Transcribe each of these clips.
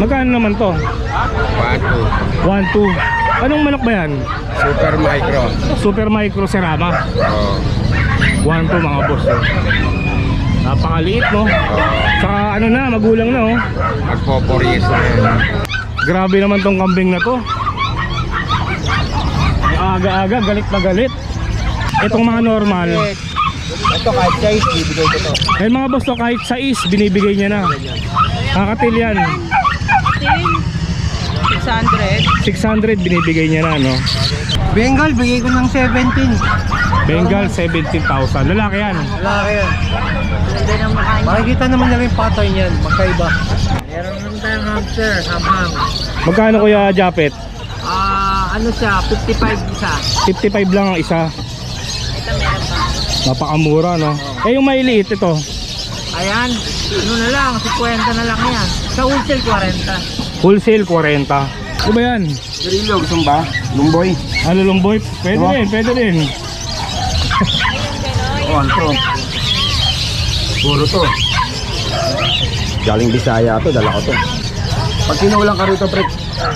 Magkano naman to? 1, 1, 2. Anong manok ba yan? 2. Super micro. Super Micro Serama. Oo. 1, 2 mga boss. Oh. Napakaliit no? Oo. Saka ano na, magulang na oh. Magpo-4 years na yan. Grabe naman tong kambing na to. Aga-aga, galit na galit. Itong mga normal. Ito kahit size, bibigay ko to. Eh mga boss to kahit sa is, binibigay niya na. Kakatil yan. 600. 600 binibigay niya na no. Bengal, bigay ko ng 17. Bengal 17,000. Lalaki yan. Lalaki yan. Ganda ng mukha niya. Makikita naman nila yung pattern yan. Magkaiba. Meron naman tayong hamster, hamham. Magkano kuya Japet? Ah, ano siya, 55 isa. 55 lang ang isa. Ito meron pa. Napakamura no. Eh yung mailiit ito. Ayan, ano na lang, 50 na lang yan. Sa wholesale, 40. Wholesale 40. Ano ba yan? Grillo, gusto ba? Lumboy. Ano lumboy? Pwede Diba? din, pwede din. Oh, ano to? Puro to. Galing Bisaya to, dala ko to. Pag kinulang ka rito, pre,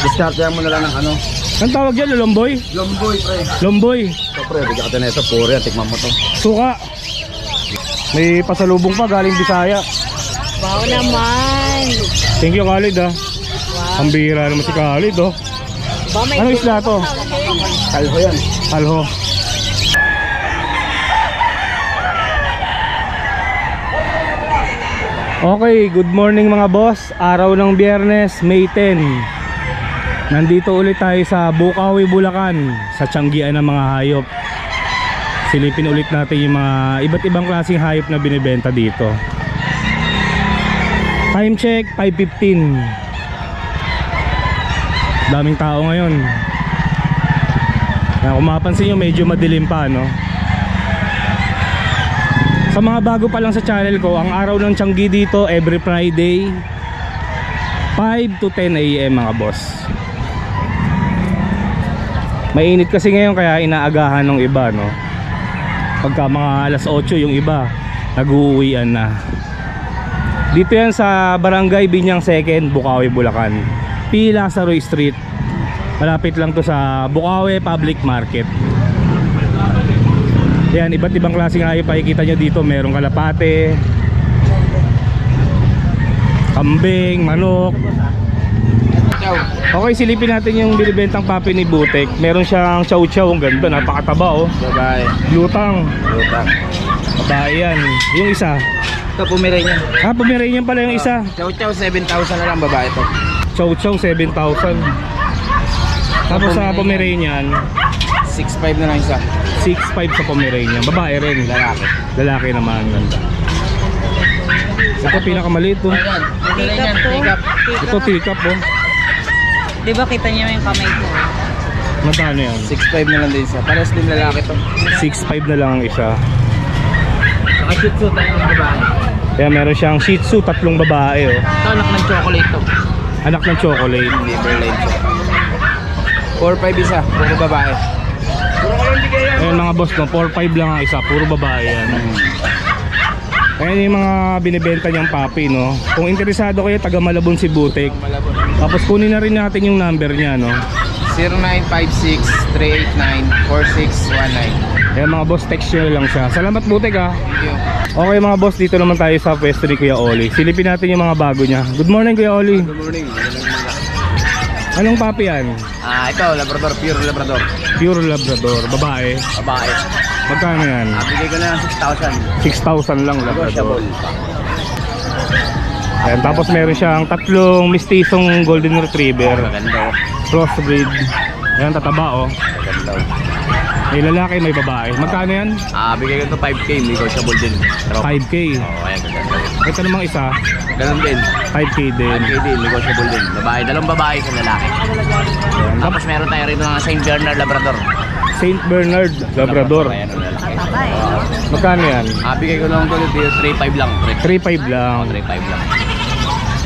discard mo na lang ng ano. Ang tawag dyan, lomboy? Lumboy, pre. Lomboy. Ito, pre, bigyan ka na ito. Puro yan, tikman mo to. Suka. May pasalubong pa galing Bisaya. Wow naman. Thank you Khalid ah. Ang bihira naman si Khalid oh. Ano isla to? Kalho yan. Alho. Okay, good morning mga boss. Araw ng Biyernes, May 10. Nandito ulit tayo sa Bukawi, Bulacan sa Tianggian ng mga hayop. Silipin ulit natin yung mga iba't ibang klaseng hayop na binibenta dito. Time check 5:15. Daming tao ngayon. Kaya kung mapansin nyo medyo madilim pa no Sa mga bago pa lang sa channel ko Ang araw ng Tianggi dito every Friday 5 to 10 a.m. mga boss Mainit kasi ngayon kaya inaagahan ng iba no Pagka mga alas 8 yung iba Nag-uuwian na Dito yan sa Barangay Binyang 2nd Bukawi, Bulacan P. Lazaro Street Malapit lang to sa Bukawi Public Market. Yan, iba't ibang klaseng hayop makikita nyo dito. Merong kalapate, kambing, manok. Okay, silipin natin yung binibentang papi ni Butek. Meron siyang chow chow, ang ganda, napakataba oh. Babae. Lutang, Lutang. babae yan. Yung isa. Ito, Pomeranian. Ah, Pomeranian pala yung isa. Chow chow, 7,000 na lang babae to. Chow chow, 7,000. Tapos sa Pomeranian, 6,500 na lang isa. 6,500 sa Pomeranian. Babae rin. Lalaki. Lalaki naman ganda. Ito pinakamaliit. Pomeranian, to. pick up. Ito teacup oh. Di ba kita niyo yung kamay ko? Magkano yan? 6,500 na lang din isa. Pares din lalaki to. 6.5 na lang ang isa. Saka shih tzu tayo ng babae. Kaya meron siyang Shih Tzu, tatlong babae oh. Ito, anak ng chocolate to. Anak ng chocolate. Line siya. 4,500 isa. Puro babae. Ayun mga boss no, 4.5 lang ang isa, puro babae yan. Ayan yung mga binibenta niyang papi no. Kung interesado kayo, taga Malabon si. Malabon. Tapos kunin na rin natin yung number niya no. 0956-389-4619. Ayan mga boss, text nyo lang siya. Salamat Butek ah. Thank you. Okay mga boss, dito naman tayo sa pwesto ni Kuya Oli. Silipin natin yung mga bago niya. Good morning Kuya Oli. Good morning. Anong papi yan? Ah, ito, Labrador, pure Labrador. Pure Labrador, babae. Babae. Magkano yan? Ah, bigay ko na lang 6,000. 6,000 lang Labrador. Negotiable. Ayan, tapos meron siyang tatlong mistisong golden retriever. Maganda oh. Crossbreed. Ayan, tataba oh. May lalaki, may babae. Magkano yan? Ah, bigay ko to 5K, negotiable din. Pero, 5K. Oh, ayan, ganda. Ito namang isa, Ganun din. 5K din. 5K din, negotiable din. Babae, dalawang babae sa lalaki. Ayan, Tapos meron tayo rito ng St. Bernard Labrador. St. Bernard Labrador. Ayan, ang lalaki. Tataba eh, no? Magkano yan? Ah, bigay ko lang to dito 3.5 lang. 3.5 lang. 3.5 lang.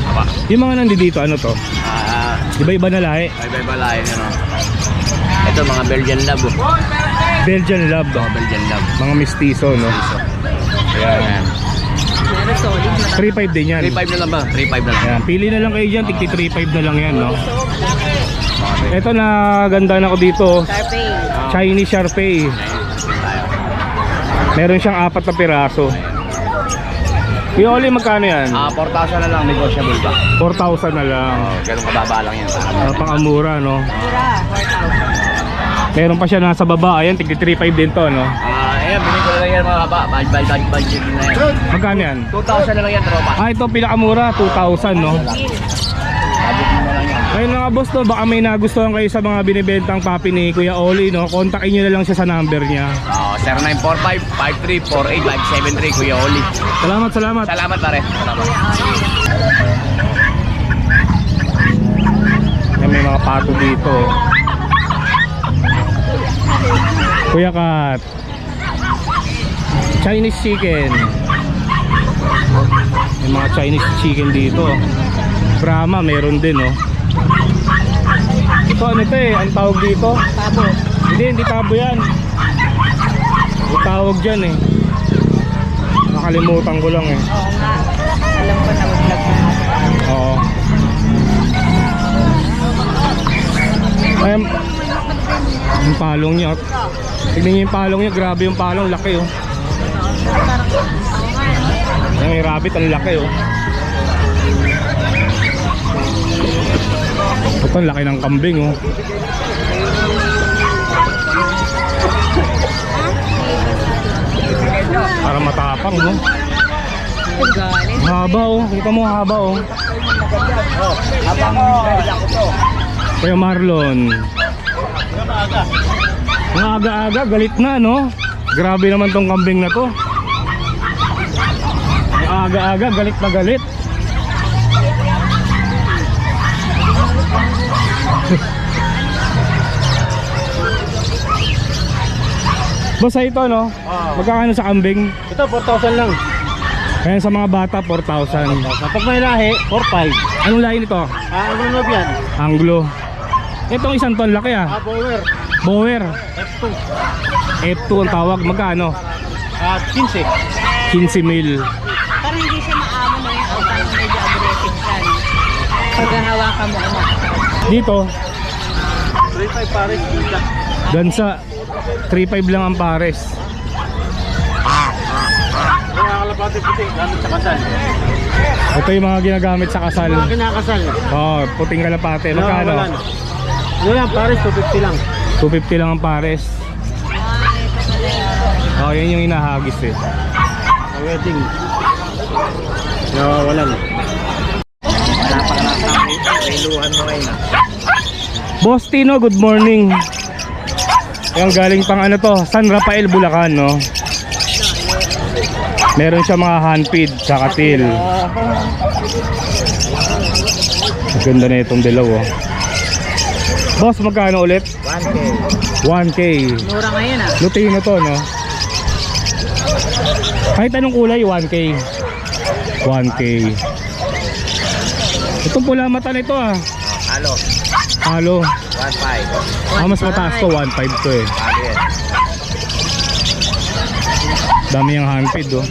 Aba. Yung mga nandito, ano to? Ah, Iba-iba na lahi. may bye bye yun oh. Ito mga Belgian Lab. Oh. Belgian Lab. Ito, Belgian Lab. Mga mistiso, no? Ayan. Pero solid. 3.5 din yan. 3.5 na lang ba? 3.5 na lang. Ayan, pili na lang kayo dyan, tigti 3.5 na lang yan, no? Ito na ganda na ko dito, Carpay. Chinese Sharpei. Meron siyang apat na piraso. Yung oli magkano yan? Ah, 4,000 na lang, negotiable pa. 4,000 na lang. Oh, ganun kababa lang yan. Uh, pangamura, no? Mura, 4,000. Meron pa siya nasa baba, ayan, tigti 3.5 din to, no? Ah, ayan, bili ko na lang yan mga kaba. Budget, budget, budget na yan. Magkano yan? 2,000 na lang yan, tropa. Ah, ito pinakamura, 2,000, no? Ayun mga boss, no, baka may nagustuhan kayo sa mga binibentang papi ni Kuya Oli, no? Kontakin nyo na lang siya sa number niya. Oh, 0945-5348-573, Kuya Oli. Salamat, salamat. Salamat pare. Salamat. Yan, may mga pato dito. Kuya Kat. Chinese chicken. May mga Chinese chicken dito. Brahma, meron din, oh. Ito, ano ito eh? Ang tawag dito? Pabo. Hindi, hindi tabo yan. Ang tawag dyan eh. Nakalimutan ko lang eh. Oo nga. Alam ko na vlog mo. Oo. Ay, ang- palong niya. Oh. Tignan niyo yung palong niya. Grabe yung palong. Laki oh. May rabbit. Ang laki oh. Ito ang laki ng kambing oh. Para matapang no. Ang galing. Haba oh. Kita mo haba oh. Habang nabila ko to. Kuya Marlon. Aga-aga, galit na, no? Grabe naman tong kambing na to. Aga-aga, galit na galit. Basta ito, no? Magkakano sa kambing? Ito, 4,000 lang. Ayan sa mga bata, 4,000. Kapag may lahi, 4,500. Anong lahi nito? Ah, na yan? Anglo. Itong isang ton, laki ah. Ah, bower. Bower. F2. F2 ang tawag. Magkano? Ah, 15. 15 mil. Parang hindi siya maamo na yung utang na medyo aggressive ka. no? Pag hawakan mo ano. Dito, 3,500 pares. Gansa 3.5 lang ang pares. Ito yung mga ginagamit sa kasal. Mga kinakasal. Oh, puting kalapate. Magkano? Ano yan, pares 250 lang. 250 lang ang pares. Ah. Oh, yan yung inahagis eh. Sa wedding. Nawawalan. Wala pa ka lang Reluhan mo ngayon. Boss Tino, good morning. Yung galing pang ano to, San Rafael, Bulacan, no? Meron siya mga handfeed sa katil. Ang ganda na itong dilaw, oh. Boss, magkano ulit? 1K. 1K. Mura ngayon ah. Lutino to, no? Kahit anong kulay, 1K. 1K. Itong pula mata nito, ah. Halo, Halo. 1.5. Ah, mas mataas to, 1.5 to eh. Bago yan. Dami yung handfeed, oh.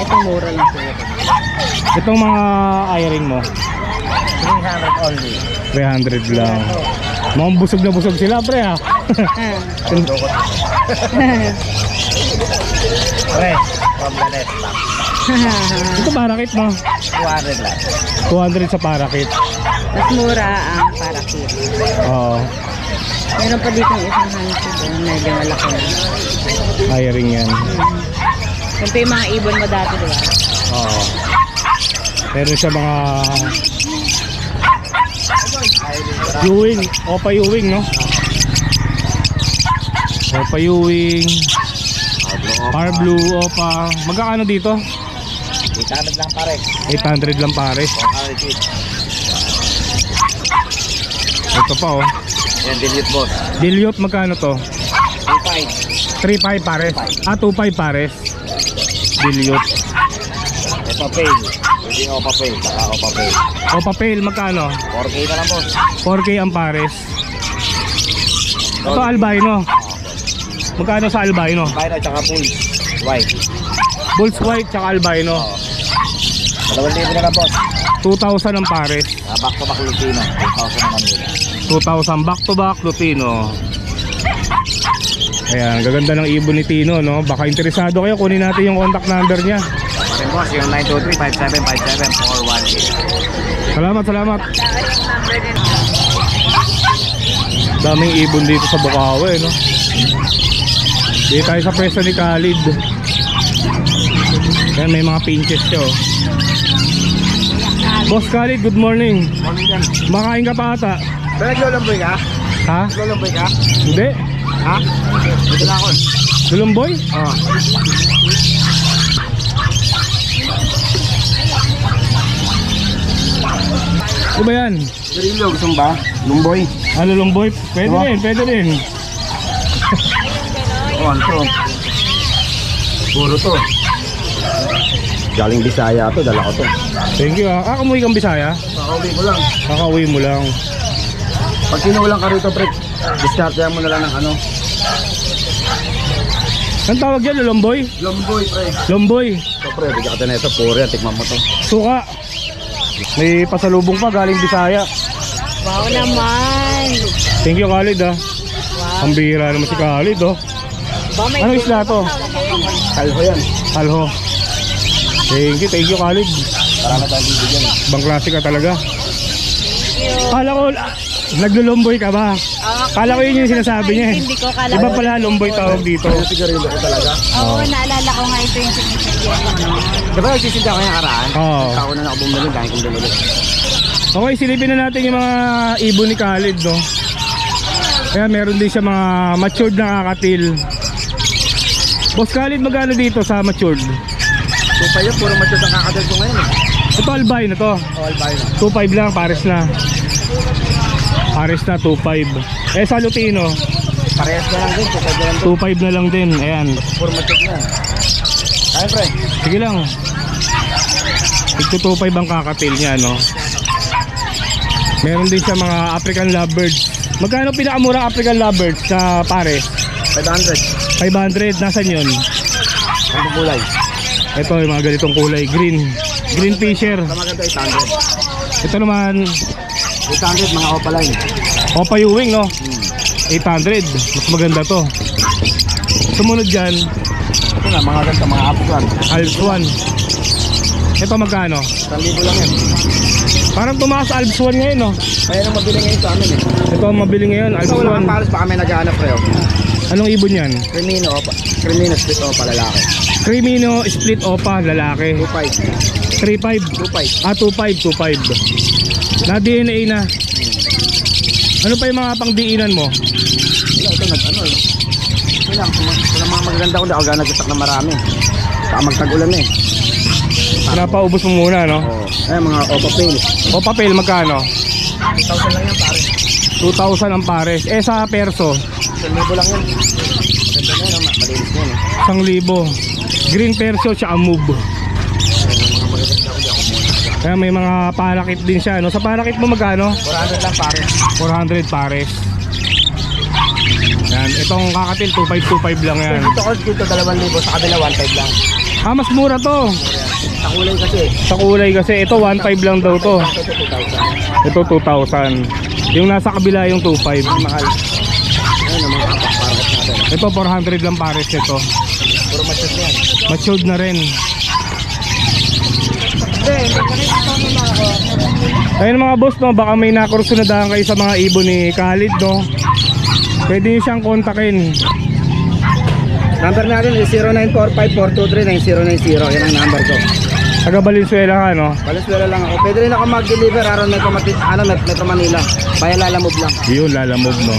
Ito mura lang siguro. Itong mga iring mo, 300 only. 300 lang. Mukhang busog na busog sila, pre, ha? Fresh from the net. Ito parakit mo. 200 lang. 200 sa parakit. Mas mura ang parakit. Oo. Meron pa dito isang handful doon. Medyo malaki na. Iring yan. Kung pa yung mga ibon mo dati, di ba? Oo. Meron siya mga Ewing, Opa Ewing, no? Opa Ewing, Par Blue, Opa. Magkano dito? 800 lang pare. 800 lang pares. 400 feet. Ito pa, oh. Yan, dilute boss. Dilute, magkano to? 2.5. 3.5 pares. Ah, 2.5 pares. Dilute. Opa pay. Pwede yung opa pay. Saka opa pay. Opa Pale, magkano? 4K na lang boss. 4K ang pares. Ito albino. Magkano sa albino? Bayad at saka full. White. Bulls white tsaka albino. Dalawang libo na lang boss. 2,000 ang pares. Ah, back to back Lutino. 2,000 naman nila. 2,000 back to back Lutino. Ayan, gaganda ng ibon ni Tino, no? Baka interesado kayo, kunin natin yung contact number niya. Pa rin boss, yung 923-5757-418. Salamat, salamat. Daming ibon dito sa Bukawi, no? Dito tayo sa pwesto ni Khalid. Ayan, may mga pinches siya, oh. Boss Khalid, good morning. Morning yan. Makain ka pa ata. Pero naglolamboy ka? Ha? Naglolamboy ka? Hindi? Ha? Dito na ako. Dulumboy? Oo. Ano ba yan? Grillo, gusto ba? Lumboy. Ano lumboy? Pwede Oo. rin, pwede rin. Oh, ano to? Puro to. Galing Bisaya to, dala ko to. Thank you ah. Ah, kamuhi kang Bisaya? Pakauwi ko lang. Kakauwi mo lang. Pag kinulang ka rito, pre, discard mo na lang ng ano. Ang tawag dyan, lulomboy? Lomboy, pre. Lomboy. Ito, pre, bigyan ka na ito. Puro yan, tikman mo to. Suka. May pasalubong pa galing Bisaya. Wow naman! Thank you Khalid ah. Ang bihira naman si Khalid oh. Ba, may Ano isla to? Kalho yan. Alho. Thank you, thank you Khalid. Para na tayong bibigyan. Ibang klase ka talaga. Kala ko, ah, naglulomboy ka ba? Kala ko yun yung sinasabi niya eh. Hindi ko kala Iba pala lomboy tawag dito. Yung sigarilyo ko talaga. Oo, naalala ko nga ito yung sinisigyan. Di ba nagsisinda ko yung karaan? Oo. Ako na ako bumili, dahil kong bumili. Okay, silipin na natin yung mga ibon ni Khalid, no? Kaya meron din siya mga matured na kakatil. Boss Khalid, magkano dito sa matured? So pa yun, puro macho ang kakadal ko ngayon eh. Ito albino to. All buy na. 2.5 lang, pares na. Pares na, 2.5. Eh sa Lutino, Parehas na lang din, so pwede lang din. 2.5 na lang din. Ayan. Puro macho na. Ayun, pre. Sige lang. Ito 2.5 ang kakatil niya, no? Meron din siya mga African lovebirds. Magkano pinakamurang African lovebirds sa pare? 500. 500, nasan yun? Ang kulay. Ito yung mga ganitong kulay, green. Green fisher. Maganda 800. Ito naman, 800, mga opaline. Opa Ewing, no? Hmm. 800. Mas maganda to. Sumunod dyan, Ito nga, mga ganda, mga Afghan. Alps 1. Ito magkano? 1,000 lang yan. Parang tumaas Alps 1 ngayon, no? Kaya nang mabili ngayon sa amin eh. Ito ang mabili ngayon, Alps Ito wala kang 1. pares, baka may naghahanap kayo. Anong ibon yan? Crimino, opa. Crimino split opa, lalaki. Crimino split opa, lalaki. 2.5. 3.5. 2.5. Ah, 2.5, 2.5. Na DNA na. Ano pa yung mga pangdiinan mo? Wala, ito nag ano eh. Ito lang, di ako gana nagsasak na marami. Baka magtag-ulan eh. Pinapaubos mo muna, no? Oo. Eh, mga opa pail. O papel, magkano? 1,000 lang yan, pare. 2,000 ang pares. Eh, sa perso, 1,000 lang yan. Ganda na yan, ma- malinis yan eh. 1,000. Green perso, tsaka move. Kaya may mga parakit din siya, no? Sa parakit mo magkano? 400 lang, pare. 400 pares. Yan, itong kakatil 2525 lang yan. Dito ko dito 2,000, sa kabila 1,500 lang. Ah, mas mura to. Sa kulay kasi. Sa kulay kasi ito 15 lang daw to. Ito 2,000. Ito 2,000. Yung nasa kabila yung 25. Mahal. Ayun, ang mga kapak parakot natin. Ito 400 lang pares nito. Puro masyos na yan. Matured na rin. Ayun mga boss no, baka may nakursunadahan kayo sa mga ibon ni Khalid no. Pwede niyo siyang kontakin. Number natin is 0945-423-9090. Yan ang number ko. Taga Valenzuela ka no. Valenzuela lang ako. Pwede rin ako mag-deliver around Metro, Mati- ano, Met- Metro Manila. Bayan Lalamove lang. Yun, lalamove no.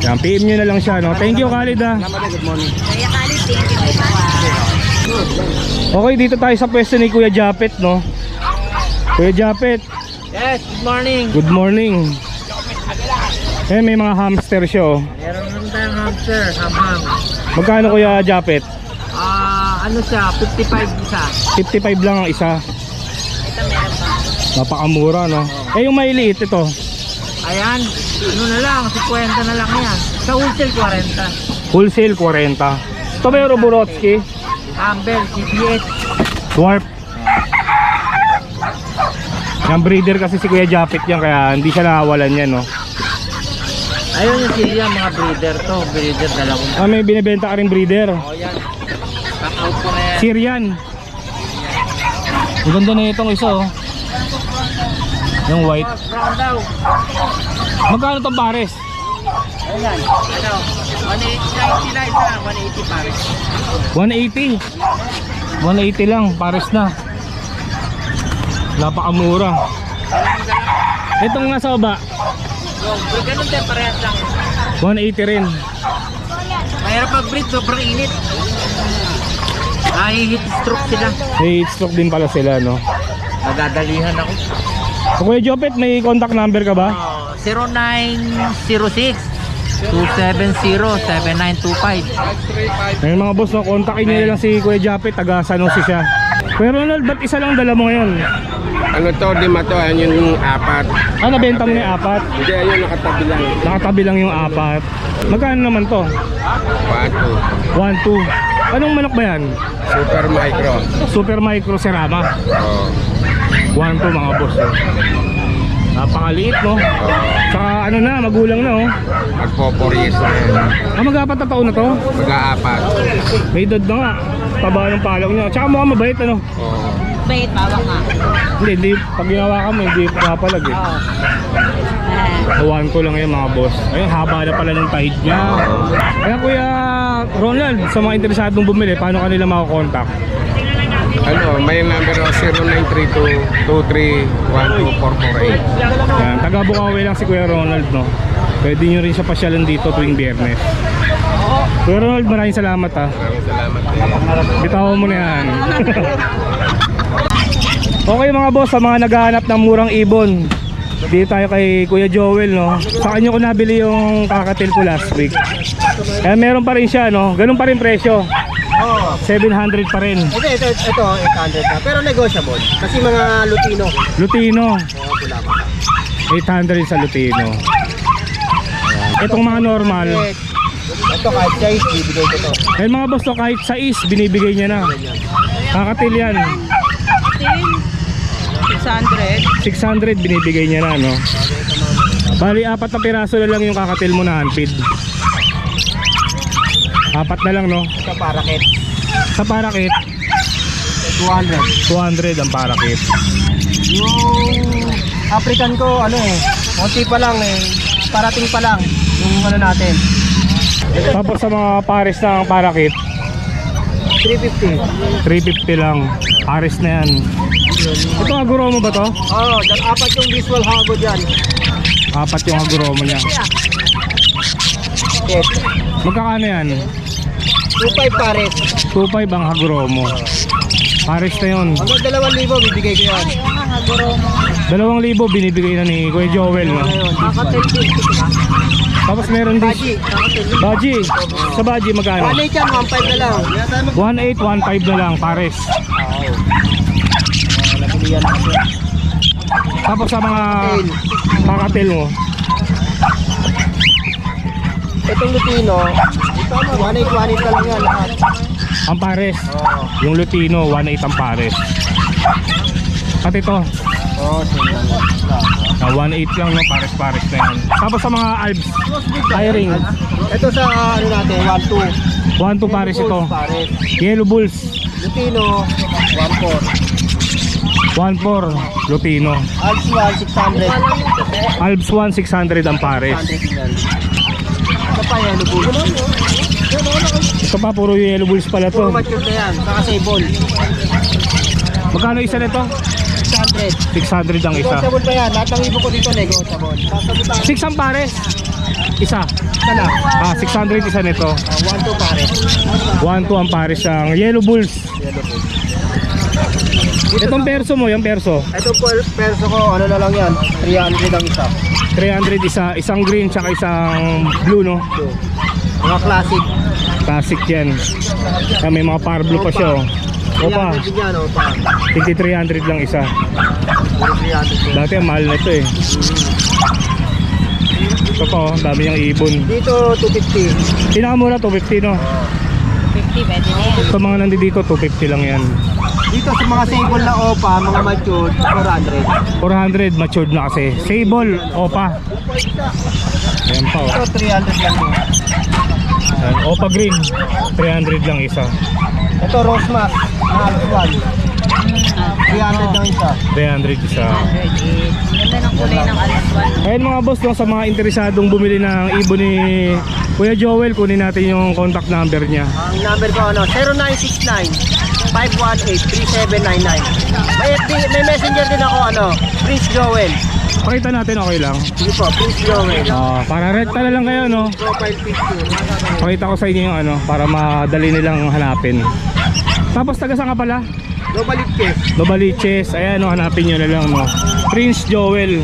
Yan, PM nyo na lang siya no. Thank you Khalid ah. Salamat din, good morning. Kaya kalit, thank you. Okay, dito tayo sa pwesto ni Kuya Japet no. Kuya Japet, Yes, good morning. good morning. Eh, may mga hamster siya oh. Meron naman tayong hamster, ham-ham. Magkano Kuya Japet? Ah, ano siya, 55 isa. 55 lang ang isa. Napakamura no. Eh yung mailiit ito. Ayan, ano na lang, 50 na lang yan. Sa wholesale, 40. Wholesale 40. Ito ba yung Roborowski? Amber, CBS. Dwarf. Yung breeder kasi si Kuya Japit yan kaya hindi siya nakawalan yan no. Ayun yung silya, mga breeder to. Breeder dalawang. Ah, may binibenta ka rin breeder. Oh, yan. Back out ko na yan. Syrian. Ang ganda na itong isa oh. Yung white. Brown daw. Magkano tong pares? Ayan. Ano? 180 na isa. 180 pare. 180. 180 lang, pares na. Napakamura. Itong nasa baba, Yung, ganun din, parehas lang. 180 rin. Mahirap mag-breed, sobrang init. Ay, heat stroke sila. May heat stroke din pala sila, no? Nagdadalihan ako. O Kuya Jopet, may contact number ka ba? Oh, 0906 270-7925 Ngayon mga boss, no, kontakin niyo lang si Kuya Japet, taga San Jose siya. Kuya Ronald, ba't isa lang dala mo ngayon? Ano to, lima to, ayun yung apat. Ah, nabenta mo na yung apat? Hindi, ayun nakatabi lang. Nakatabi lang yung apat. Magkano naman to? Pato. 1, 2. Anong manok ba yan? Super micro. Super Micro Serama. Oh. 1, 2 mga boss. Oh. Napakaliit, no? Tsaka ano na, magulang na, oh. Magpo-4 na yan. Ah, mag-apat na taon na to? Mag-aapat. May edad na nga. Taba ng palong niya. Tsaka mukhang mabait, ano? Oh. Bait, bawang nga. Hindi, hindi. Pag ginawa ka mo, hindi papalag, eh. Oo. Ko lang yan mga boss. Ayun, haba na pala ng tahid niya. Kaya kuya Ronald, sa mga interesadong bumili, paano kanila makakontakt? Ano, may number 0932-23-12448. Yan, taga Bukawi lang si Kuya Ronald, no? Pwede nyo rin siya pasyalan dito tuwing biyernes. Kuya Ronald, maraming salamat ha. Maraming salamat din. Bitawan mo na yan. okay mga boss, sa mga naghahanap ng murang ibon, dito tayo kay Kuya Joel, no? Sa kanya ko nabili yung kakatil ko last week. Kaya meron pa rin siya, no? Ganun pa rin presyo. Oo. 700 pa rin. Ito, ito, ito, 800 na. Pero negotiable. Kasi mga Lutino. Lutino, Oo, pula pa. 800 sa Lutino. Itong mga normal, Ito kahit size, bibigay ko to. eh mga boss to kahit sa is, binibigay niya na. Kakatil yan. 600. 600 binibigay niya na, no? Bali, apat na piraso na lang yung kakatil mo na handpid. Apat na lang, no? Ito parakit. Sa parakit, 200. 200 ang parakit. Yung African ko, ano eh, konti pa lang eh. Parating pa lang. Yung ano natin. Tapos sa mga pares ng parakit, 350. 350 lang. Pares na yan. Ito aguro mo ba to? Oo, oh, apat yung visual hago dyan. Apat yung aguro mo niya. Yes. Magkakano yan? 25 pares. 2.5 ang aguro mo. Pares na yun. Hanggang 2,000 bibigay ko yan. Dalawang libo binibigay na ni Kuya Joel, no? Tapos meron din Baji. Baji. Sa Baji magkano? 1.8 yan, 1.5 na lang. 1.8, 1.5 na lang pares. Tapos sa mga Tail. kakatil mo, Itong Lutino, 1.8, 1.8 na lang yan lahat. ang pares. Oo. Yung Lutino, 1.8 ang pares. At ito, Oo, same lang. ah, 1.8 lang no, pares-pares na yan. Tapos sa mga Alps, hiring, Ito sa ano natin, 1.2. 1.2 pares ito. Pares. Yellow Bulls, Lutino, 1.4. 1.4 Lutino. Alps 1, 600. Alps 1, 600 ang pares. 100 yan. Pa yan, Lubul. Ito pa, puro Yellow Bulls pala Puro to. mature na yan. Saka sable. Magkano isa nito? 600. 600 ang isa. Negotiable pa yan. Lahat ng ibo ko dito, negotiable. 6 ang pares. Isa. Isa lang. Ah, 600 isa nito. 1, 2 pare. 1-2 ang pares ang Yellow Bulls. Itong perso mo, yung perso. Ito perso ko, ano na lang yan. 300 ang isa. 300 isa, isang green tsaka isang blue no. Ito. Mga classic. Classic yan. Ah, may mga par blue pa siya oh. Opa, 300 din yan, opa. 300 lang isa. Puro 300 din. Dati ang mahal na ito eh. Ito pa oh, dami niyang ibon. Dito, 250. Pinakamura 250 no. 250, pwede na yan. Ito mga nandito, 250 lang yan. Dito sa mga sable na opa, mga matured, 400. 400 matured na kasi. Sable, opa. Ayan pa oh. Ito 300 lang yun. Ayan, opa green. 300 lang isa. Ito rose mask, na halos 1. 300 lang isa. 300 isa. 100 Ganda ng kulay ng 1. Ayun mga boss, no, sa mga interesadong bumili ng ibon ni Kuya Joel, kunin natin yung contact number niya. Ang number ko ano, 0969 518-3799. May, FB, may messenger din ako ano, Prince Joel. Pakita natin okay lang. Sige po, Prince Joel. Ah, para rekta na lang kayo, no? Profile picture. Pakita ko sa inyo yung ano, para madali nilang hanapin. Tapos taga saan ka pala? Global Case. Novaliches, ayan no, hanapin nyo na lang no. Prince Joel.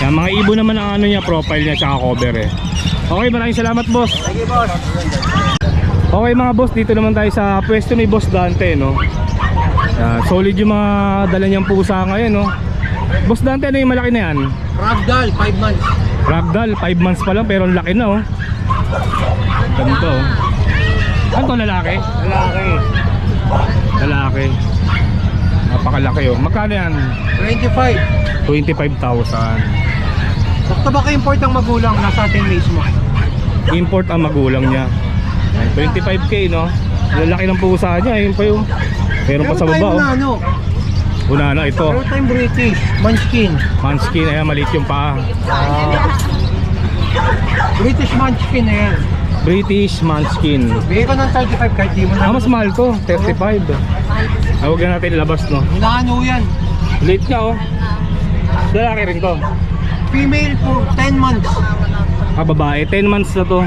Yan, mga ibon naman ang ano niya, profile niya, tsaka cover eh. Okay, maraming salamat boss. Sige boss. Okay mga boss, dito naman tayo sa pwesto ni Boss Dante no. Yan, solid yung mga dala niyang pusa ngayon no. Boss Dante, ano yung malaki na yan? Ragdoll, 5 months. Ragdoll, 5 months pa lang pero ang laki na oh. Ganito oh. Ano to lalaki? Lalaki. Lalaki. Napakalaki oh. Magkano yan? 25. 25,000. Basta baka import ang magulang, nasa atin mismo. Import ang magulang niya. Yan, 25k no. Lalaki ng pusa niya, ayun pa yung Meron pa sa baba oh. ano, Una na ito. meron tayong British, Munchkin. Manskin, ayan maliit yung paa. Ah. British Munchkin na yan. British Manskin. Bigay ko ng 35 kahit di mo na. Ah, mas mahal to, 35. Ah, huwag na natin ilabas no. Milano yan. Late na oh. Lalaki rin to. Female for 10 months. Ah, babae, 10 months na to.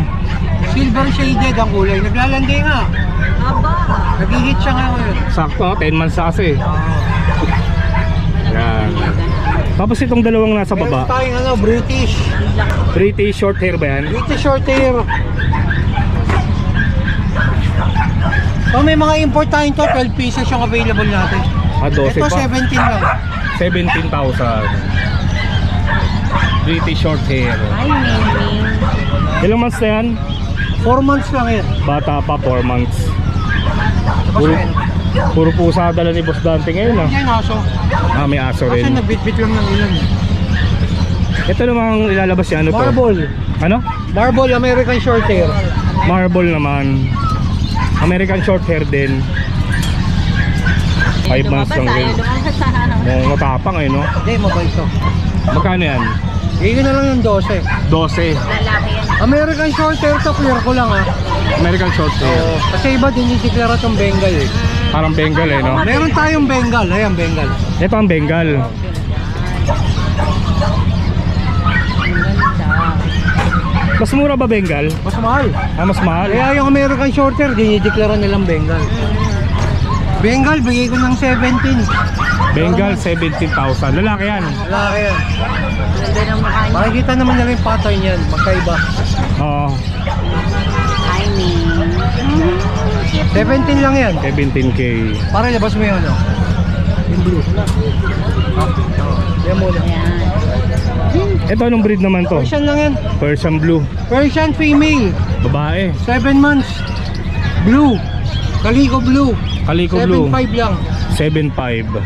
Silver shaded ang kulay. Naglalandi nga. Aba! Nag-hit siya ngayon. Sakto, oh, 10 months na kasi. Yan. Tapos itong dalawang nasa Meron baba. tayong ano, British. British short hair ba yan? British short hair. Oh, may mga import tayong to. 12 pieces yung available natin. Ah, 12 Ito pa. 17 lang. 17,000. British short hair. Ay, Mimi. Ilang months na yan? 4 months lang yan. Bata pa, 4 months. Puro, yan. puro pusa dala ni Boss Dante ngayon ah. Yan aso. Ah, may aso Kasi rin. nabitbit lang ng ilan. Ito namang ilalabas niya, ano to? Marble. Ano? Marble American short hair. Marble naman. American short hair din. 5 months lang tayo, lumabas tayo. Mukhang matapang eh, no? Hindi, mabait to. Magkano yan? Ko na lang yung 12. 12. Lalaki yan. American short hair to, clear ko lang ah. American short hair. Oo. Kasi iba din yung siklara tong Bengal eh. Parang Bengal eh, no? Meron tayong Bengal. Ayan, Bengal. Ito ang Bengal. Mas mura ba Bengal? Mas mahal. Ah, mas mahal. Kaya yung American short hair, dinideklara nilang Bengal. Bengal, bigay ko ng 17. Bengal 17,000. Lalaki yan. Lalaki yan. Ganda ng mukha niya. Makikita naman nila yung pattern yan. Magkaiba. Oo, Ay, Mimi. 17 lang yan. 17k. Para labas mo yun, ano? Yung blue. Ah, oo. Yan muna. Yan. Ito anong breed naman to? Persian lang yan. Persian Blue. Persian female. Babae. 7 months. Blue. Calico blue. Kaliko Blue. 7.5 lang. 7.5.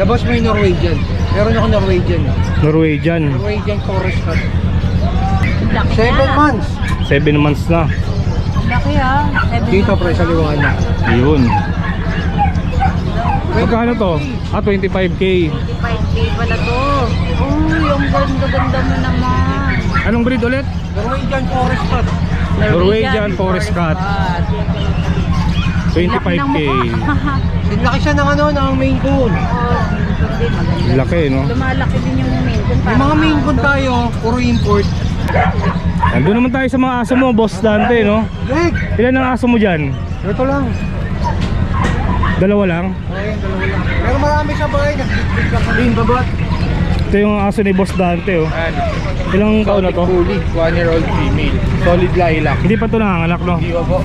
Labas mo yung Norwegian. Meron ako Norwegian. Norwegian. Norwegian forest cat. Laki 7 na. months. 7 months na. Laki ah. Dito pre sa liwanag. Yun. Magkano to? Ah, 25k. 25k pala to. Uy, ang ganda-ganda mo naman. Anong breed ulit? Norwegian forest cat. Norwegian Forest Cat. 25k. Laki siya ng ano, ng main coon. Laki, no? Lumalaki din yung main kung Yung mga main coon tayo, puro import. Nandun naman tayo sa mga aso mo, Boss Dante, no? Leg! Ilan ang aso mo dyan? Ito lang. Dalawa lang? Okay, dalawa lang. Pero marami sa bahay, nagbitbit lang kami. Din, babat. Ito yung aso ni Boss Dante, oh. Ilang taon na to? Fully, one year old female. Solid lilac. Hindi pa to nanganganak, no? Di ba po?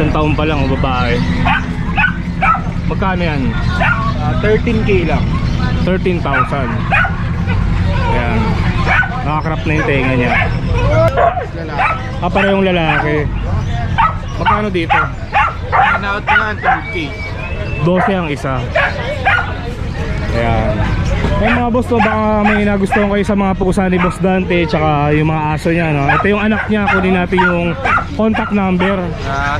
Isang taon pa lang, oh, babae. Magkano yan? Ah, 13k lang. 13,000. Ayan. Nakakrap na yung tenga niya. Ah, parehong lalaki. Magkano dito? Pinaut na nga, 12K. 12 ang isa. Ayan. Eh mga boss, no, baka may nagustuhan kayo sa mga pusa ni Boss Dante tsaka yung mga aso niya. No? Ito yung anak niya, kunin natin yung contact number. Ah,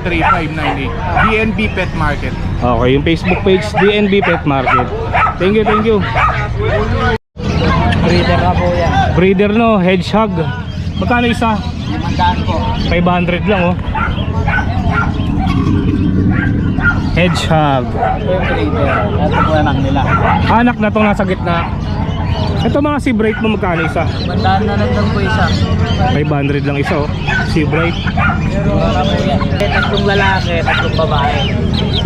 0949-898-3598. BNB Pet Market. Okay, yung Facebook page, DNB Pet Market. Thank you, thank you. Breeder na po yan. Breeder no, hedgehog. Magkano isa? Limandaan po. 500 lang oh. Hedgehog. Ito yung breeder. Ito po anak nila. Anak na tong nasa gitna. Ito mga si Bright mo magkano isa? Limandaan na lang daw po isa. 500 lang isa oh. Si Bright. Pero po yan. Tatlong lalaki, tatlong babae.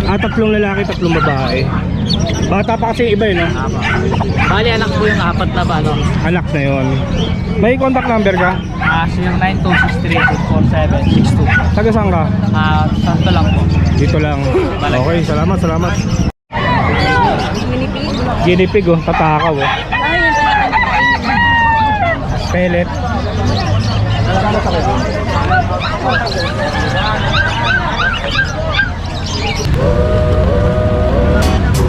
Ah, tatlong lalaki, tatlong babae. Bata pa kasi yung iba yun, no? Tama. Bali anak po yung apat na ba, no? Anak na yon. May contact number ka? Ah, so yung 9263-4762. Taga saan ka? Ah, santo lang po. Dito lang. Okay, salamat, salamat. Guinea pig oh, tatakaw oh. Pellet.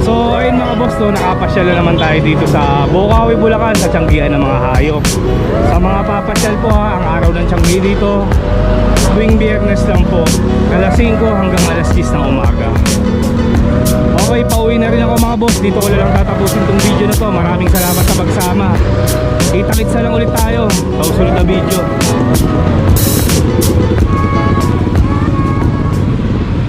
So ayun mga boss no, nakapasyal na naman tayo dito sa Bukawi, Bulacan sa Tianggian ng mga hayop. Sa mga papasyal po ha, ang araw ng Tianggi dito, tuwing biyernes lang po, alas 5 hanggang alas 10 ng umaga. Okay, pauwi na rin ako mga boss. Dito ko lang tatapusin tong video na to. Maraming salamat sa pagsama. Kita-kitsa lang ulit tayo sa usunod na video.